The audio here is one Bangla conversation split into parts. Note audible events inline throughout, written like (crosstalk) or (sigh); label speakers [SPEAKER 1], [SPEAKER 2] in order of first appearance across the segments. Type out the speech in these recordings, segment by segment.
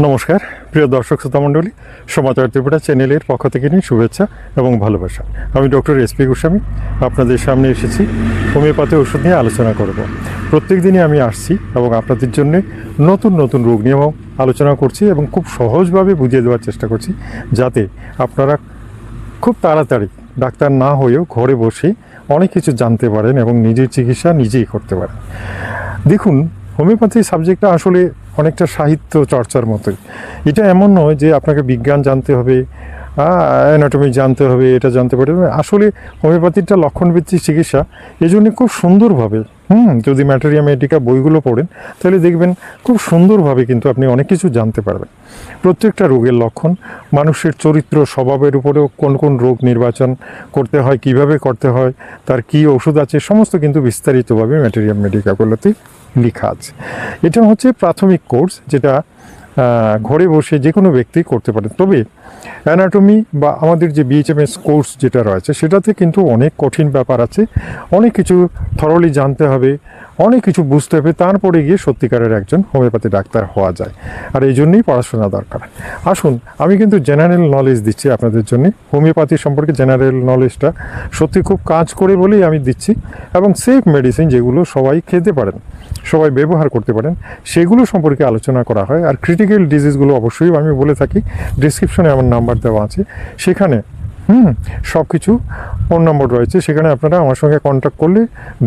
[SPEAKER 1] নমস্কার, প্রিয় দর্শক শ্রোতা মণ্ডলী, সমাচার ত্রিপুরা চ্যানেলের পক্ষ থেকে নিয়ে শুভেচ্ছা এবং ভালোবাসা। আমি ডক্টর এস পি গোস্বামী, আপনাদের সামনে এসেছি, হোমিওপ্যাথি ওষুধ নিয়ে আলোচনা করব। প্রত্যেক দিনই আমি আসছি এবং আপনাদের জন্য নতুন নতুন রোগ নিয়েও আলোচনা করছি এবং খুব সহজভাবে বুঝিয়ে দেওয়ার চেষ্টা করছি, যাতে আপনারা খুব তাড়াতাড়ি ডাক্তার না হয়েও ঘরে বসে অনেক কিছু জানতে পারেন এবং নিজের চিকিৎসা নিজেই করতে পারেন। দেখুন, হোমিওপ্যাথি সাবজেক্টটা আসলে অনেকটা সাহিত্য চর্চার মতোই। এটা এমন নয় যে আপনাকে বিজ্ঞান জানতে হবে অ্যানাটমি জানতে হবে, এটা জানতে পারবে আসলে হোমিওপ্যাথিটা লক্ষণভিত্তিক চিকিৎসা এই জন্য খুব সুন্দরভাবে, হুম, যদি ম্যাটেরিয়া মেডিকা বইগুলো পড়েন, তাহলে দেখবেন খুব সুন্দরভাবে কিন্তু আপনি অনেক কিছু জানতে পারবেন। প্রত্যেকটা রোগের লক্ষণ, মানুষের চরিত্র, স্বভাবের উপরেও কোন কোন রোগ নির্বাচন করতে হয়, কীভাবে করতে হয়, তার কি ওষুধ আছে, সমস্ত কিন্তু বিস্তারিতভাবে ম্যাটেরিয়াম মেডিকাগুলোতে লেখা আছে। এটা হচ্ছে প্রাথমিক কোর্স যেটা ঘরে বসে যে কোনো ব্যক্তি করতে পারে। তবে অ্যানাটমি বা আমাদের যে বিএইচএমএস কোর্স যেটা রয়েছে, সেটাতে কিন্তু অনেক কঠিন ব্যাপার আছে। অনেক কিছু থরলি জানতে হবে, অনেক কিছু বুঝতে হবে, তারপরে গিয়ে সত্যিকারের একজন হোমিওপ্যাথি ডাক্তার হওয়া যায়। আর এই জন্যই পড়াশোনা দরকার। আসুন, আমি কিন্তু জেনারেল নলেজ দিচ্ছি আপনাদের জন্য। হোমিওপ্যাথি সম্পর্কে জেনারেল নলেজটা সত্যি খুব কাজ করে বলেই আমি দিচ্ছি এবং সেফ মেডিসিন যেগুলো সবাই খেতে পারেন, সবাই ব্যবহার করতে পারেন, সেগুলো সম্পর্কে আলোচনা করা হয়। আর ক্রিটিক্যাল ডিজিজগুলো অবশ্যই আমি বলে থাকি ডিসক্রিপশনে আমার নাম্বার দেওয়া আছে। সেখানে, হুম সব কিছু ফোন নম্বর রয়েছে। সেখানে আপনারা আমার সঙ্গে কন্ট্যাক্ট করলে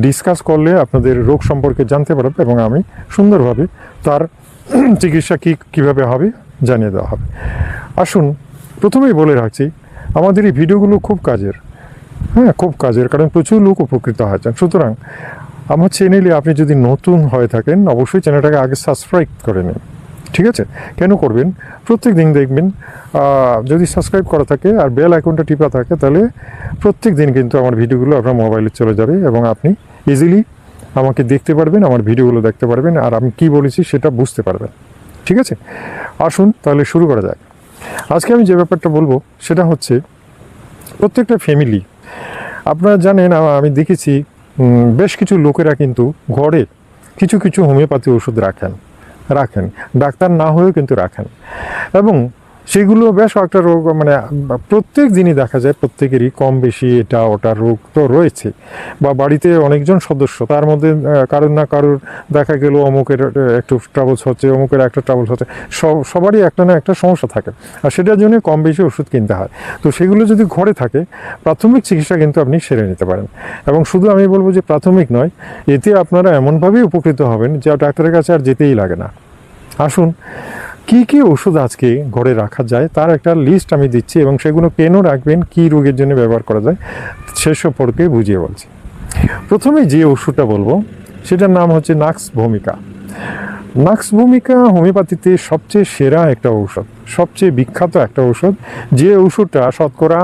[SPEAKER 1] ডিসকাস করলে আপনাদের রোগ সম্পর্কে জানতে পারবে এবং আমি সুন্দরভাবে তার (clears throat) চিকিৎসা কী, কীভাবে হবে জানিয়ে দেওয়া হবে। আসুন, প্রথমেই বলে রাখছি, আমাদের এই ভিডিওগুলো খুব কাজের। হ্যাঁ খুব কাজের, কারণ প্রচুর লোক উপকৃত হয়েছেন। সুতরাং, আমার চ্যানেলে আপনি যদি নতুন হয়ে থাকেন, অবশ্যই চ্যানেলটাকে আগে সাবস্ক্রাইব করে নিন। ঠিক আছে? কেন করবেন? প্রত্যেক দিন দেখবেন যদি সাবস্ক্রাইব করা থাকে আর বেল আইকনটা টিপা থাকে, তাহলে প্রত্যেক দিন কিন্তু আমার ভিডিওগুলো আপনার মোবাইলে চলে যাবে এবং আপনি ইজিলি আমাকে দেখতে পারবেন, আমার ভিডিওগুলো দেখতে পারবেন আর আমি কি বলেছি সেটা বুঝতে পারবেন। ঠিক আছে? আসুন, তাহলে শুরু করা যাক। আজকে আমি যে ব্যাপারটা বলব, সেটা হচ্ছে প্রত্যেকটা ফ্যামিলি আপনারা জানেন আমি দেখেছি বেশ কিছু লোকেরা কিন্তু ঘরে কিছু কিছু হোমিওপ্যাথি ওষুধ রাখেন। রাখেন। ডাক্তার না হয়েও কিন্তু রাখেন। এবং সেগুলো বেশ কয়েকটা রোগ মানে প্রত্যেক দিনই দেখা যায়, প্রত্যেকেরই কম বেশি এটা, ওটা রোগ তো রয়েছে। বা বাড়িতে অনেকজন সদস্য, তার মধ্যে কারোর না কারোর দেখা গেল, অমুকের একটু ট্রাভেলস হচ্ছে, অমুকের একটা ট্রাভেলস হচ্ছে, সব, সবারই একটা না একটা সমস্যা থাকে। আর সেটার জন্য কম বেশি ওষুধ কিনতে হয়। তো সেগুলো যদি ঘরে থাকে, প্রাথমিক চিকিৎসা কিন্তু আপনি সেরে নিতে পারেন। এবং শুধু আমি বলব যে প্রাথমিক নয়, এতে আপনারা এমনভাবেই উপকৃত হবেন যে ডাক্তারের কাছে আর যেতেই লাগে না। আসুন কি কি ওষুধ আজকে ঘরে রাখা যায় তার একটা লিস্ট আমি দিচ্ছি এবং সেগুলো কেন রাখবেন, কি রোগের জন্য ব্যবহার করা যায়, সে সম্পর্কে বুঝিয়ে বলছি। প্রথমে যে ওষুধটা বলব, সেটার নাম হচ্ছে নাক্স ভূমিকা নাক্স ভূমিকা হোমিওপ্যাথিতে সবচেয়ে সেরা একটা ঔষধ, সবচেয়ে বিখ্যাত একটা ঔষধ। যে ওষুধটা শতকরা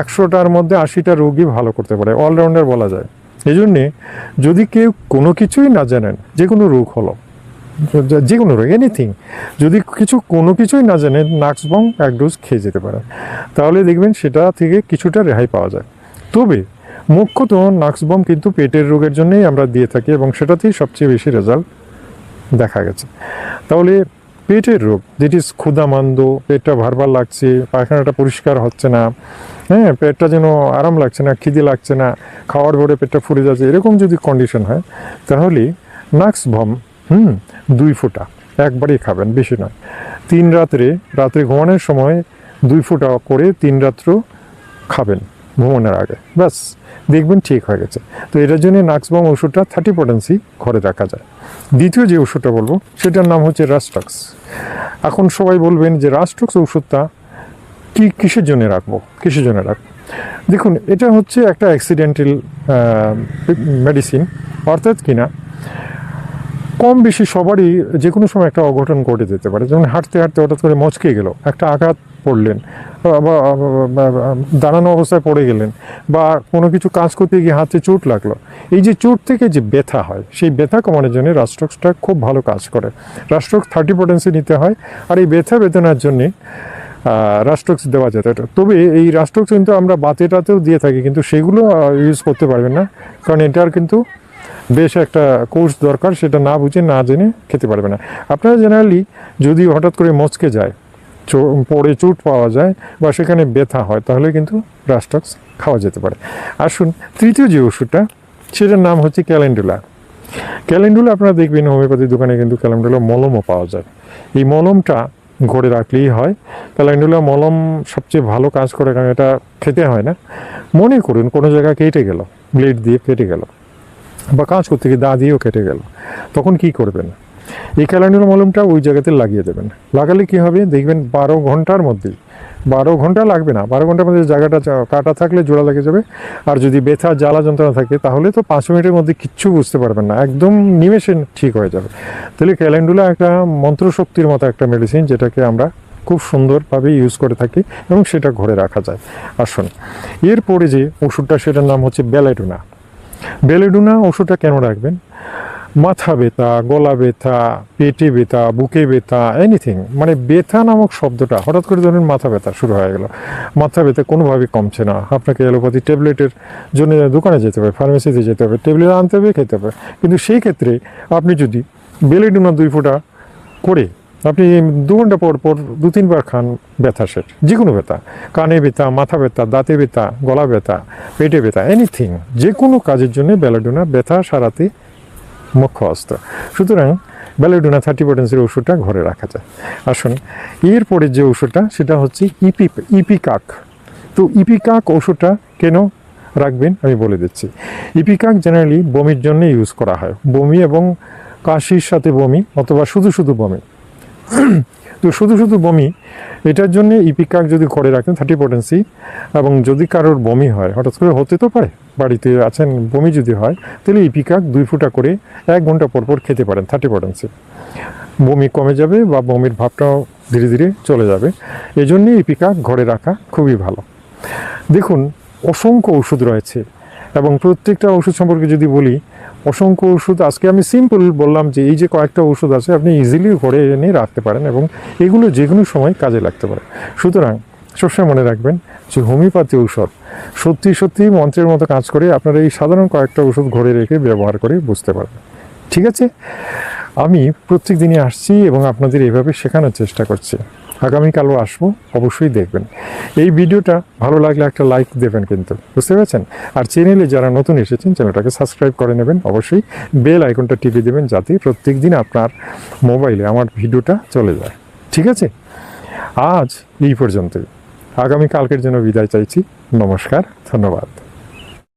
[SPEAKER 1] একশোটার মধ্যে আশিটা রোগী ভালো করতে পারে অলরাউন্ডার বলা যায়। এই জন্যে যদি কেউ কোনো কিছুই না জানেন, যে কোনো রোগ হলো যে- কোনো রোগ এনিথিং যদি কিছু, কোনো কিছুই না জানেন নাক্সবং এক ডোজ খেয়ে যেতে পারেন তাহলে দেখবেন সেটা থেকে কিছুটা রেহাই পাওয়া যায়। তবে মুখ্যত নাক্সবম কিন্তু পেটের রোগের জন্যই আমরা দিয়ে থাকি এবং সেটাতেই সবচেয়ে বেশি রেজাল্ট দেখা গেছে। তাহলে পেটের রোগ যেটি ক্ষুধামান্দ পেটটা ভারবার লাগছে, পায়খানাটা পরিষ্কার হচ্ছে না হ্যাঁ পেটটা যেন আরাম লাগছে না, খিদে লাগছে না, খাওয়ার পরে পেটটা ফুলে যাচ্ছে, এরকম যদি কন্ডিশন হয়, তাহলে নাক্স ভম হুম, দুই ফোঁটা। একবারই খাবেন, বেশি নয়। তিন রাত্রে রাত্রে ঘুমানোর সময় দুই ফোঁটা করে তিন রাত্র খাবেন, ঘুমানোর আগে। ব্যাস, দেখবেন ঠিক হয়ে গেছে। তো এটার জন্য নাক্সবম ওষুধটা থার্টি পটেন্সি ঘরে রাখা যায়। দ্বিতীয় যে ওষুধটা বলব, সেটার নাম হচ্ছে রাস্টক্স এখন সবাই বলবেন যে রাস্টক্স ওষুধটা কি কিসের জন্য রাখব? কিসের জন্য রাখব? দেখুন, এটা হচ্ছে একটা অ্যাক্সিডেন্টাল মেডিসিন অর্থাৎ কিনা কম বেশি সবারই যে কোনো সময় একটা অঘটন ঘটে যেতে পারে। যেমন হাঁটতে হাঁটতে হঠাৎ করে মচকে গেল, একটা আঘাত পড়লেন, বা- দাঁড়ানো অবস্থায় পড়ে গেলেন, বা কোনো কিছু কাজ করতে গিয়ে হাতে চোট লাগল। এই যে চোট থেকে যে ব্যথা হয়, সেই ব্যথা কমানোর জন্য রাস্ট্রক্সটা খুব ভালো কাজ করে। রাস্ট্রক্স থার্টি পটেন্সি নিতে হয়, আর এই ব্যথা বেদনার জন্যে রাষ্ট্রক্স দেওয়া যেত। তবে এই রাস্ট্রক্স কিন্তু আমরা বাতেটাতেও দিয়ে থাকি, কিন্তু সেগুলো ইউজ করতে পারবেন না, কারণ এটার কিন্তু বেশ একটা কোর্স দরকার, সেটা না বুঝে, না জেনে খেতে পারবে না। আপনারা জেনারেলি যদি হঠাৎ করে মচকে যায় পড়ে চোট পাওয়া যায় বা সেখানে ব্যথা হয়, তাহলে কিন্তু রাস্টক্স খাওয়া যেতে পারে। আসুন, তৃতীয় যে ওষুধটা, সেটার নাম হচ্ছে ক্যালেন্ডুলা ক্যালেন্ডুলা আপনারা দেখবেন হোমিওপ্যাথির দোকানে কিন্তু ক্যালেন্ডুলা মলমও পাওয়া যায়। এই মলমটা ঘরে রাখলেই হয়। ক্যালেন্ডুলা মলম সবচেয়ে ভালো কাজ করে, কারণ এটা খেতে হয় না। মনে করুন, কোনো জায়গায় কেটে গেল, ব্লেড দিয়ে কেটে গেল। বা কাজ করতে গিয়ে দা দিয়েও কেটে গেল। তখন কি করবেন? এই ক্যালেন্ডুলা মলমটা ওই জায়গাতে লাগিয়ে দেবেন। লাগালে কি হবে? দেখবেন বারো ঘণ্টার মধ্যেই, বারো ঘণ্টা লাগবে না। বারো ঘণ্টার মধ্যে জায়গাটা কাটা থাকলে জোড়া লেগে যাবে। আর যদি ব্যথা, জ্বালা যন্ত্রণা থাকে, তাহলে তো পাঁচ মিনিটের মধ্যে কিচ্ছু বুঝতে পারবেন না। একদম নিমেষে ঠিক হয়ে যাবে। তাহলে ক্যালেন্ডুলা একটা মন্ত্রশক্তির মতো একটা মেডিসিন যেটাকে আমরা খুব সুন্দরভাবে ইউজ করে থাকি এবং সেটা ঘরে রাখা যায়। আসুন। এরপরে যে ওষুধটা, সেটার নাম হচ্ছে বেলাইডুনা। বেলেডুনা ওষুধটা কেন রাখবেন? মাথা ব্যথা, গলা ব্যথা, পেটে ব্যথা, বুকে ব্যথা এনিথিং মানে ব্যথা নামক শব্দটা, হঠাৎ করে ধরুন মাথা ব্যথা শুরু হয়ে গেল। মাথা ব্যথা কোনোভাবে কমছে না। আপনাকে অ্যালোপ্যাথি ট্যাবলেটের জন্য দোকানে যেতে হবে ফার্মেসিতে যেতে হবে ট্যাবলেট আনতে হবে, খেতে হবে। কিন্তু সেই ক্ষেত্রে আপনি যদি বেলেডুনা দুই ফোঁটা করে আপনি দু ঘণ্টা পর পর দু তিনবার খান ব্যথা সেট যে কোনো ব্যথা। কানে ব্যথা, মাথা ব্যথা, দাঁতে ব্যথা, গলা ব্যথা, পেটে ব্যথা এনিথিং যে কোনো কাজের জন্য বেলাডোনা ব্যথা সারাতে মুখ্য অস্ত্র। সুতরাং বেলাডোনা থার্টি পটেন্সির ওষুধটা ঘরে রাখা যায়। আসুন এরপরে যে ওষুধটা, সেটা হচ্ছে ইপি ইপিকাক তো ইপিকাক ওষুধটা কেন রাখবেন? আমি বলে দিচ্ছি। ইপিকাক জেনারেলি বমির জন্য ইউজ করা হয়। বমি এবং কাশির সাথে বমি অথবা শুধু শুধু বমি। তো শুধু শুধু বমি, এটার জন্য ইপিকাক যদি করে রাখেন থার্টি পটেন্সি এবং যদি কারোর বমি হয়, হঠাৎ করে হতে তো পারে, বাড়িতে আছেন, বমি যদি হয়, তাহলে ইপিকাক দুই ফুটা করে এক ঘণ্টা পর পর খেতে পারেন থার্টি পটেন্সি বমি কমে যাবে বা বমির ভাবটাও ধীরে ধীরে চলে যাবে। এই জন্যই ইপিকাক ঘরে রাখা খুবই ভালো। দেখুন, অসংখ্য ওষুধ রয়েছে, এবং প্রত্যেকটা ওষুধ সম্পর্কে যদি বলি অসংখ্য ওষুধ। আজকে আমি সিম্পল বললাম যে, এই যে কয়েকটা ওষুধ আছে, আপনি ইজিলি ঘরে এনে রাখতে পারেন এবং এগুলো যে কোনো সময় কাজে লাগতে পারে। সুতরাং সবসময় মনে রাখবেন যে, হোমিওপ্যাথি ঔষধ সত্যি সত্যি মন্ত্রের মতো কাজ করে আপনারা এই সাধারণ কয়েকটা ওষুধ ঘরে রেখে ব্যবহার করে বুঝতে পারবেন। ঠিক আছে? আমি প্রত্যেক দিনই আসছি এবং আপনাদের এইভাবে শেখানোর চেষ্টা করছি। আগামীকালও আসব, অবশ্যই দেখবেন। এই ভিডিওটা ভালো লাগলে একটা লাইক দেবেন কিন্তু, বুঝতে পেরেছেন? আর চ্যানেলে যারা নতুন এসেছেন চ্যানেলটাকে সাবস্ক্রাইব করে নেবেন, অবশ্যই বেল আইকনটা টিপে দেবেন যাতে প্রত্যেক দিন আপনার মোবাইলে আমার ভিডিওটা চলে যায়। ঠিক আছে? আজ এই পর্যন্তই। আগামীকালকের জন্য বিদায় চাইছি। নমস্কার, ধন্যবাদ।